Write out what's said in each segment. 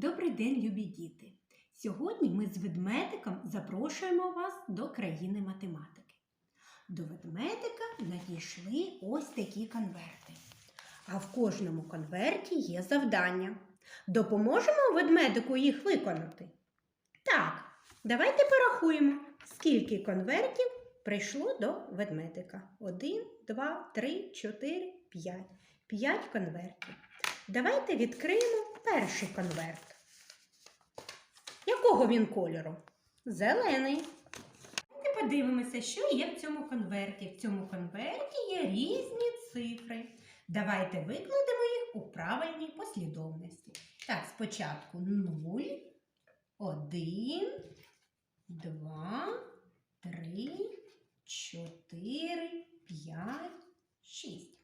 Добрий день, любі діти! Сьогодні ми з ведмедиком запрошуємо вас до країни математики. До ведмедика надійшли ось такі конверти. А в кожному конверті є завдання. Допоможемо ведмедику їх виконати? Так, давайте порахуємо, скільки конвертів прийшло до ведмедика. Один, два, три, чотири, п'ять. П'ять конвертів. Давайте відкриємо перший конверт. Якого він кольору? Зелений. Давайте подивимося, що є в цьому конверті. В цьому конверті є різні цифри. Давайте викладемо їх у правильній послідовності. Так, спочатку 0, 1, 2, 3, 4, 5, 6.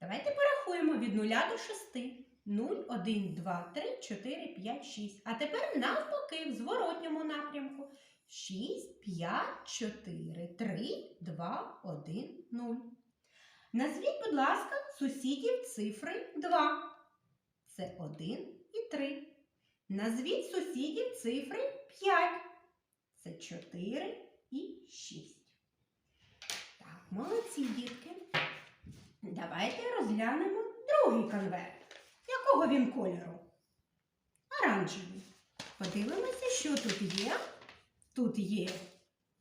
Давайте порахуємо від 0 до 6. 0, 1, 2, 3, 4, 5, 6. А тепер навпаки в зворотньому напрямку. 6, 5, 4, 3, 2, 1, 0. Назвіть, будь ласка, сусідів цифри 2. Це 1 і 3. Назвіть сусідів цифри 5. Це 4 і 6. Так, молодці, дітки. Давайте розглянемо другий конверт. Якого він кольору? Оранжевий. Подивимося, що тут є. Тут є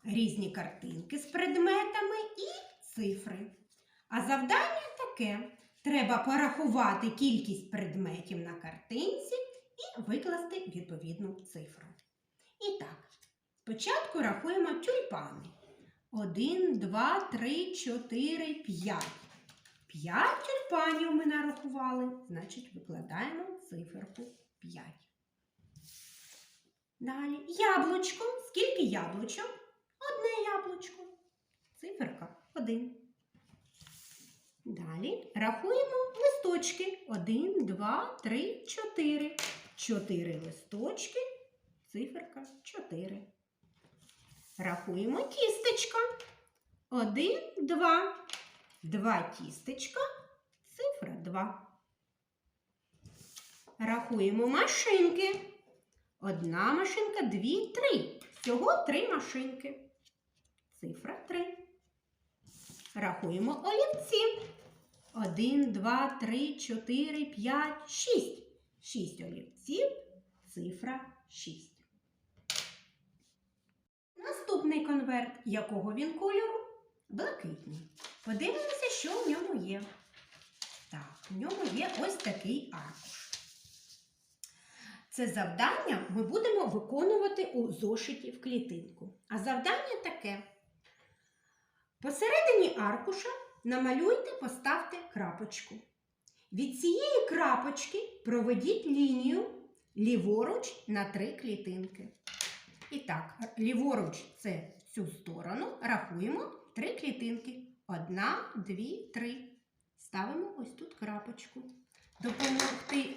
різні картинки з предметами і цифри. А завдання таке: треба порахувати кількість предметів на картинці і викласти відповідну цифру. І так, спочатку рахуємо тюльпани. Один, два, три, чотири, п'ять. П'ять тюльпанів ми нарахували, значить викладаємо циферку 5. Далі яблучко. Скільки яблучок? Одне яблучко. Циферка 1. Далі рахуємо листочки. 1, 2, 3, 4. 4 листочки. Циферка 4. Рахуємо тістечка. 1, 2. Два тістечка, цифра 2. Рахуємо машинки. Одна машинка, дві, три. Всього три машинки. Цифра 3. Рахуємо олівці. Один, два, три, чотири, п'ять, шість. Шість олівців. Цифра 6. Наступний конверт. Якого він кольору? Блакитний. Подивимося, що в ньому є. Так, в ньому є ось такий аркуш. Це завдання ми будемо виконувати у зошиті в клітинку. А завдання таке. Посередині аркуша намалюйте, поставте крапочку. Від цієї крапочки проведіть лінію ліворуч на три клітинки. І так, ліворуч це цю сторону. Рахуємо три клітинки. Одна, дві, три. Ставимо ось тут крапочку. Допомогти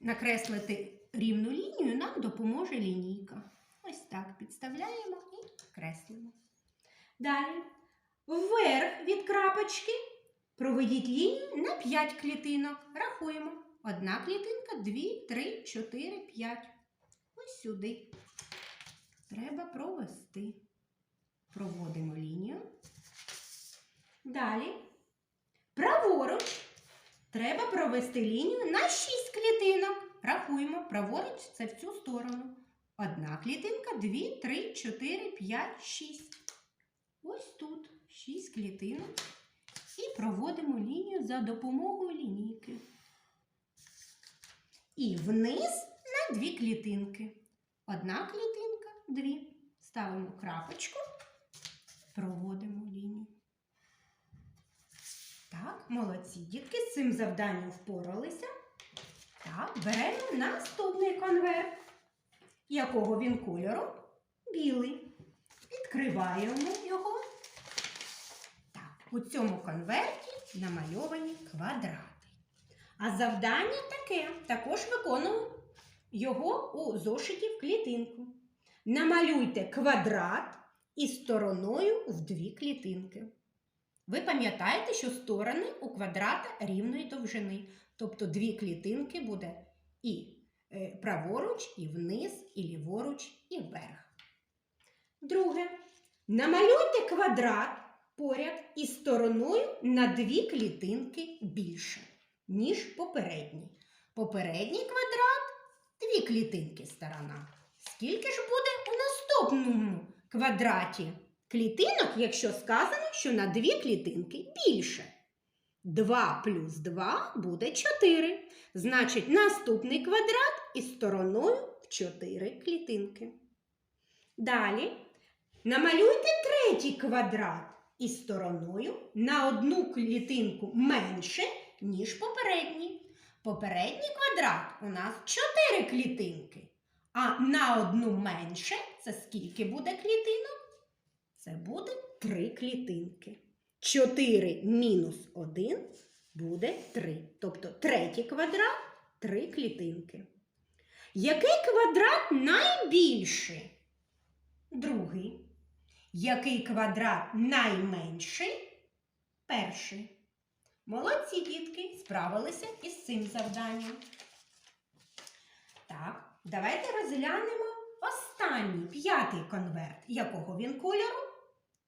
накреслити рівну лінію нам допоможе лінійка. Ось так підставляємо і креслимо. Далі, вверх від крапочки проведіть лінію на 5 клітинок. Рахуємо. Одна клітинка, дві, три, чотири, п'ять. Ось сюди. Треба провести. Проводимо лінію. Далі. Праворуч. Треба провести лінію на 6 клітинок. Рахуємо. Праворуч це в цю сторону. Одна клітинка, дві, три, чотири, п'ять, шість. Ось тут 6 клітинок. І проводимо лінію за допомогою лінійки. І вниз на дві клітинки. Одна клітинка, дві. Ставимо крапочку, проводимо лінію. Так, молодці. Дітки з цим завданням впоралися. Так, беремо наступний конверт. Якого він кольору? Білий. Відкриваємо його. Так, у цьому конверті намальовані квадрати. А завдання таке. Також виконуємо його у зошиті в клітинку. Намалюйте квадрат із стороною в дві клітинки. Ви пам'ятаєте, що сторони у квадрата рівної довжини. Тобто дві клітинки буде і е, праворуч і вниз, і ліворуч, і вверх. Друге. Намалюйте квадрат поряд із стороною на дві клітинки більше, ніж попередній. Попередній квадрат дві клітинки сторона. Скільки ж буде у наступному квадраті клітинок, якщо сказано, що на дві клітинки більше? 2 плюс 2 буде 4. Значить, наступний квадрат із стороною в 4 клітинки. Далі намалюйте третій квадрат із стороною на одну клітинку менше, ніж попередній. Попередній квадрат у нас 4 клітинки. А на одну менше це скільки буде клітинок? Це буде 3 клітинки. 4 мінус 1 буде 3. Тобто третій квадрат 3 клітинки. Який квадрат найбільший? Другий. Який квадрат найменший? Перший. Молодці дітки справилися із цим завданням. Так, давайте розглянемо останній п'ятий конверт. Якого він кольору?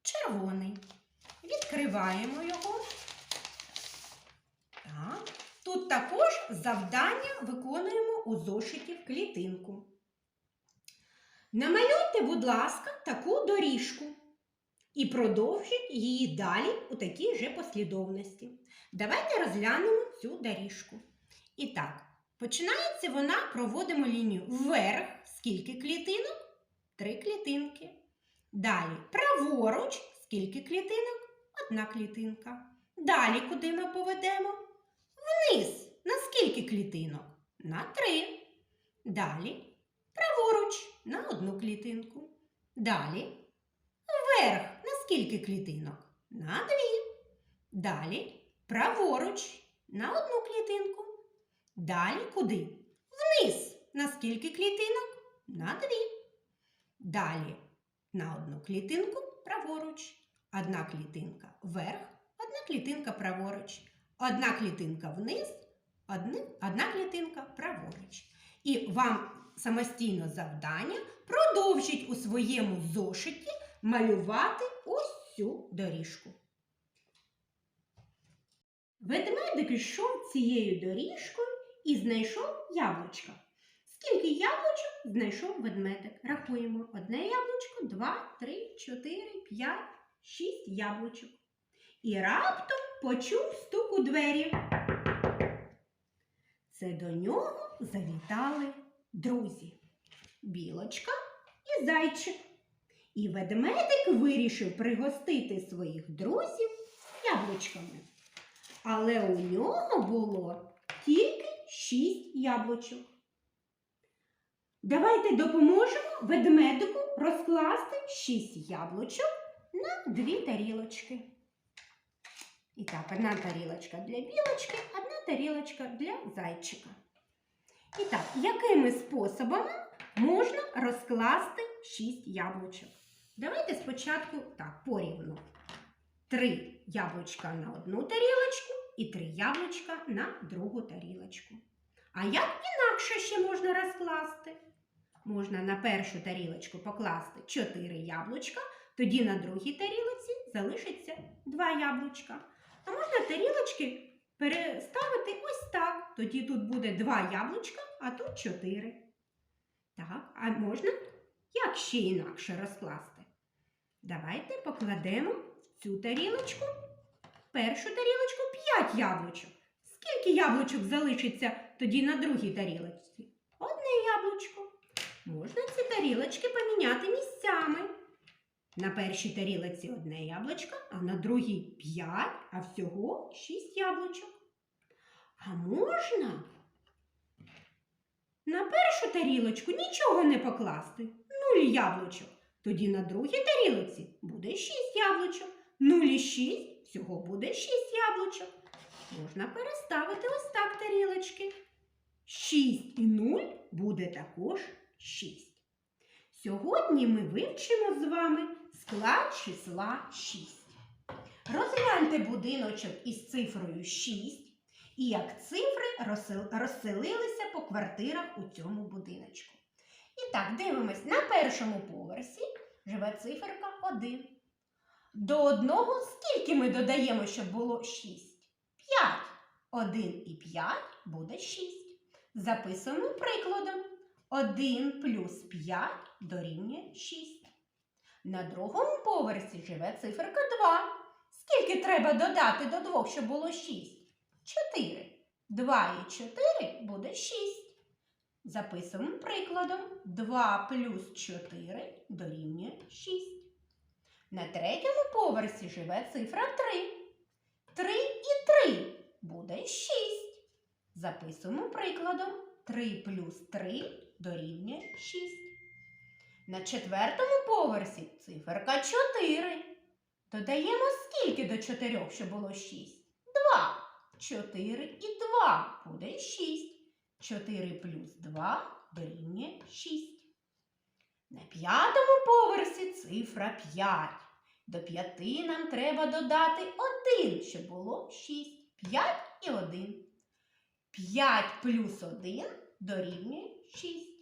Червоний. Відкриваємо його. Так. Тут також завдання виконуємо у зошиті в клітинку. Намалюйте, будь ласка, таку доріжку і продовжіть її далі у такій же послідовності. Давайте розглянемо цю доріжку. І так, починається вона, проводимо лінію вверх. Скільки клітинок? Три клітинки. Далі праворуч, скільки клітинок? Одна клітинка. Далі куди ми поведемо? Вниз. На скільки клітинок? На три. Далі праворуч на одну клітинку. Далі вверх на скільки клітинок? На дві. Далі праворуч на одну клітинку. Далі куди? Вниз. На скільки клітинок? На дві. Далі на одну клітинку праворуч. Одна клітинка вверх, одна клітинка праворуч. Одна клітинка вниз, одна клітинка праворуч. І вам самостійно завдання продовжіть у своєму зошиті малювати ось цю доріжку. Ведмедик йшов цією доріжкою і знайшов яблучка. Скільки яблучок знайшов ведмедик? Рахуємо. Одне яблучко, два, три, чотири, п'ять, шість яблучок. І раптом почув стук у двері. Це до нього завітали друзі. Білочка і зайчик. І ведмедик вирішив пригостити своїх друзів яблучками. Але у нього було тільки шість яблучок. Давайте допоможемо ведмедику розкласти шість яблучок на дві тарілочки. І так, одна тарілочка для білочки, одна тарілочка для зайчика. І так, якими способами можна розкласти шість яблучок? Давайте спочатку так, порівну. Три яблучка на одну тарілочку і три яблучка на другу тарілочку. А як інакше ще можна розкласти? Можна на першу тарілочку покласти 4 яблучка, тоді на другій тарілочці залишиться 2 яблучка. А можна тарілочки переставити ось так. Тоді тут буде 2 яблучка, а тут 4. Так, а можна як ще інакше розкласти? Давайте покладемо в цю тарілочку, першу тарілочку 5 яблучок. Скільки яблучок залишиться тоді на другій тарілочці? Одне яблучко. Можна ці тарілочки поміняти місцями. На першій тарілоці одне яблучко, а на другій п'ять, а всього шість яблучок. А можна на першу тарілочку нічого не покласти. Нуль яблучок. Тоді на другій тарілоці буде шість яблучок. Нуль і шість, всього буде шість яблучок. Можна переставити ось так тарілочки. 6 і 0 буде також 6. Сьогодні ми вивчимо з вами склад числа 6. Розгляньте будиночок із цифрою 6 і як цифри розселилися по квартирах у цьому будиночку. І так, дивимось, на першому поверсі живе циферка 1. До одного скільки ми додаємо, щоб було 6? 5. 1 і 5 буде 6. Записуємо прикладом. 1 плюс 5 дорівнює 6. На другому поверсі живе циферка 2. Скільки треба додати до 2, щоб було 6? 4. 2 і 4 буде 6. Записуємо прикладом. 2 плюс 4 дорівнює 6. На третьому поверсі живе цифра 3. 3 і 3 буде 6. Записуємо прикладом. 3 плюс 3 дорівнює 6. На четвертому поверсі циферка 4. Додаємо скільки до 4, щоб було 6? 2. 4 і 2 буде 6. 4 плюс 2 дорівнює 6. На п'ятому поверсі цифра 5. До 5 нам треба додати 1, щоб було 6. 5 і 1. 5 плюс 1 дорівнює 6.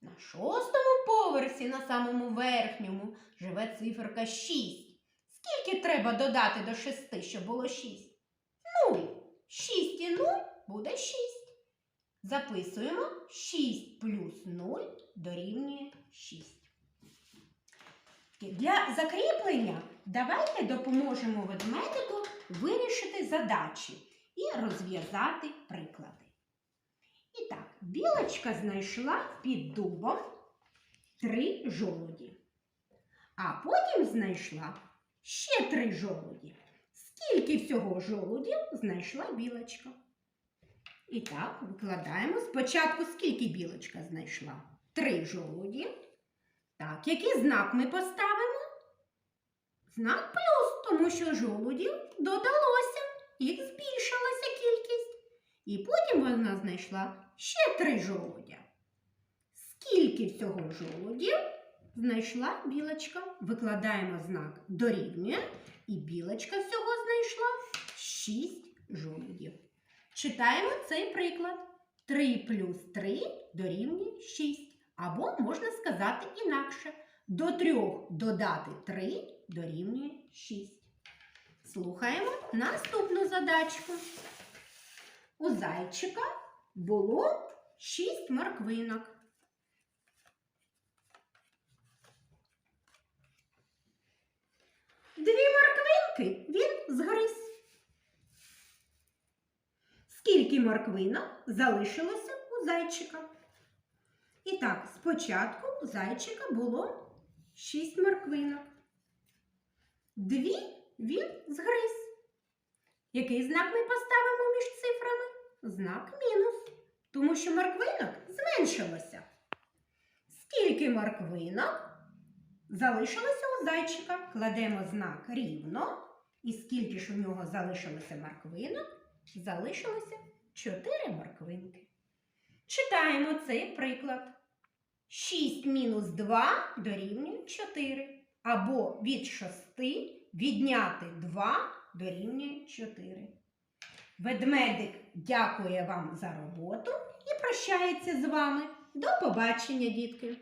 На шостому поверсі, на самому верхньому, живе циферка 6. Скільки треба додати до 6, щоб було 6? 0. 6 і 0 буде 6. Записуємо 6 плюс 0 дорівнює 6. Для закріплення давайте допоможемо ведмедику вирішити задачі і розв'язати приклади. І так, білочка знайшла під дубом три жолуді, а потім знайшла ще три жолуді. Скільки всього жолудів знайшла білочка? І так, викладаємо спочатку, скільки білочка знайшла? Три жолуді. Так, який знак ми поставимо? Знак плюс, тому що жолудів додалося, їх збільшилася кількість. І потім вона знайшла ще три жолудя. Скільки всього жолудів знайшла білочка? Викладаємо знак дорівнює, і білочка всього знайшла шість жолудів. Читаємо цей приклад. 3 плюс 3 дорівнює 6. Або можна сказати інакше. До 3 додати 3 дорівнює 6. Слухаємо наступну задачку. У зайчика було 6 морквинок. Дві морквинки він згриз. Скільки морквинок залишилося у зайчика? І так, спочатку у зайчика було 6 морквинок. Дві він згриз. Який знак ми поставимо між цифрами? Знак мінус. Тому що морквинок зменшилося. Скільки морквинок залишилося у зайчика? Кладемо знак рівно. І скільки ж у нього залишилося морквинок? Залишилося 4 морквинки. Читаємо цей приклад. 6 мінус 2 дорівнює 4. Або від 6 відняти 2 дорівнює 4. Ведмедик дякує вам за роботу і прощається з вами. До побачення, дітки!